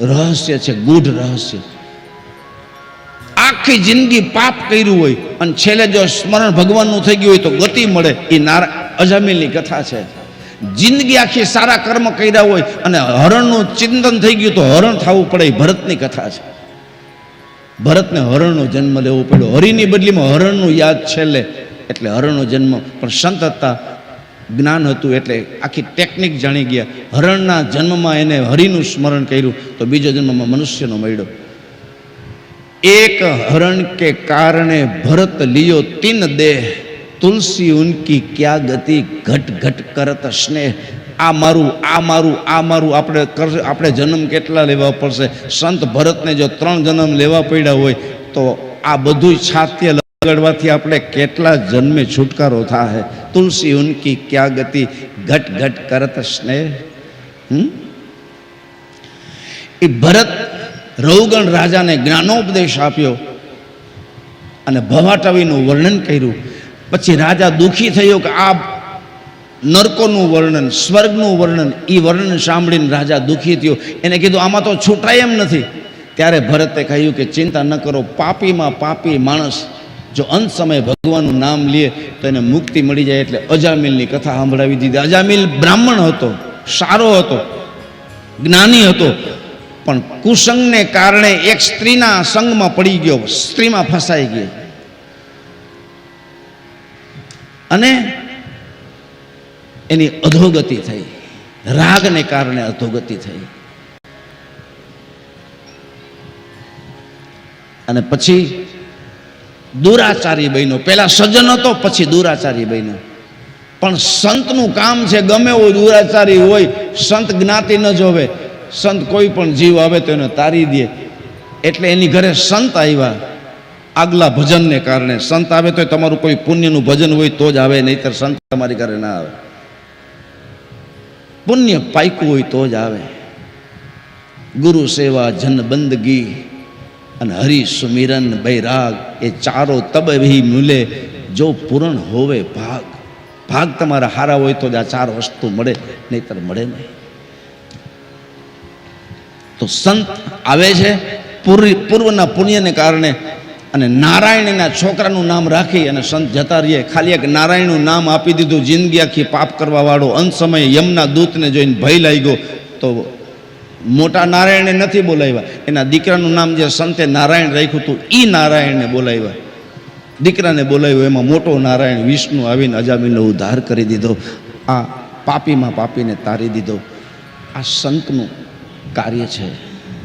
રહસ્ય છે, ગૂઢ રહસ્ય. આખી જિંદગી પાપ કર્યું હોય અને છેલ્લે જો સ્મરણ ભગવાનનું થઈ ગયું હોય તો ગતિ મળે. એ નારા અજામિલની કથા છે. જિંદગી આખી સારા કર્મ કર્યા હોય અને હરણનું ચિંતન થઈ ગયું તો હરણ થવું પડે એ ભરતની કથા છે. ભરતને હરણનો જન્મ લેવો પડ્યો. હરિની બદલીમાં હરણનું યાદ છેલ્લે. એટલે હરણનો જન્મ. પણ સંત હતા જ્ઞાન હતું એટલે આખી ટેકનિક જાણી ગયા. હરણના જન્મમાં એને હરિનું સ્મરણ કર્યું, તો બીજો જન્મમાં મનુષ્યનો મળ્યો. એક હરણ કે કારણે ભરત લિયો તિન દેહ, તુલસી ઉનકી ક્યા ગતિ ઘટ ઘટ કરત સ્નેહ. આ મારું આ મારું આ મારું આપણે આપણે જન્મ કેટલા લેવા પડશે? સંત ભરતને જો ત્રણ જન્મ લેવા પડ્યા હોય, તો આ બધું છાત્ય લગાડવાથી આપણે કેટલા જન્મે છુટકારો થાય તુલસી ઉનકી ક્યા ગતિ ઘટ ઘટ કરત સ્નેહ? એ ભરત રૌગણ રાજાને જ્ઞાનોપદેશ આપ્યો અને ભવાટવીનું વર્ણન કર્યું. પછી રાજા દુઃખી થયો કે આ નરકોનું વર્ણન, સ્વર્ગનું વર્ણન એ વર્ણન સાંભળીને રાજા દુઃખી થયો. એને કીધું, આમાં તો છૂટાય એમ નથી. ત્યારે ભરતે કહ્યું કે ચિંતા ન કરો, પાપીમાં પાપી માણસ જો અંત સમયે ભગવાનનું નામ લે, તો એને મુક્તિ મળી જાય એટલે અજામિલની કથા સાંભળાવી દીધી. અજામિલ બ્રાહ્મણ હતો, સારો હતો, જ્ઞાની હતો, પણ કુસંગને કારણે એક સ્ત્રીના સંગમાં પડી ગયો, સ્ત્રીમાં ફસાઈ ગયો. અને એની અધોગતિ થઈ, રાગને કારણે અધોગતિ થઈ. અને પછી દુરાચારી બન્યો. પેલા સજ્જન હતો, પછી દુરાચારી બન્યો. પણ સંતનું કામ છે, ગમે એવું દુરાચારી હોય, સંત જ્ઞાતિ ન જોવે. સંત કોઈ પણ જીવ આવે તો એને તારી દે. એટલે એની ઘરે સંત આવ્યા. આગલા ભજનને કારણે. સંત આવે તો તમારું કોઈ પુણ્યનું ભજન હોય તો જ આવે, નહીતર સંત તમારી ઘરે ના આવે. પુણ્ય પાયકું હોય તો જ આવે. ગુરુ સેવા જન બંદગી. અને હરિ સુમિરન, બૈરાગ એ ચારો તબ ભી મૂલે. જો પૂરણ હોવે ભાગ ભાગ તમારા હારા હોય તો જ આ ચાર વસ્તુ મળે, નહીતર મળે નહીં. તો સંત આવે છે પૂર્વ પૂર્વના પુણ્યને કારણે અને નારાયણના છોકરાનું નામ રાખી અને સંત જતા રહીએ ખાલી એક નારાયણનું નામ આપી દીધું, જિંદગી આખી પાપ કરવા વાળો અંત સમયે યમના દૂતને જોઈને ભય લાગ્યો. તો મોટા નારાયણને નથી બોલાવ્યા. એના દીકરાનું નામ જે સંતે નારાયણ રાખ્યું હતું એ નારાયણને બોલાવ્યા. દીકરાને બોલાવ્યો, એમાં મોટો નારાયણ વિષ્ણુ આવીને અજામીનો ઉદ્ધાર કરી દીધો. આ પાપીમાં પાપીને તારી દીધો. આ સંતનું કાર્ય છે.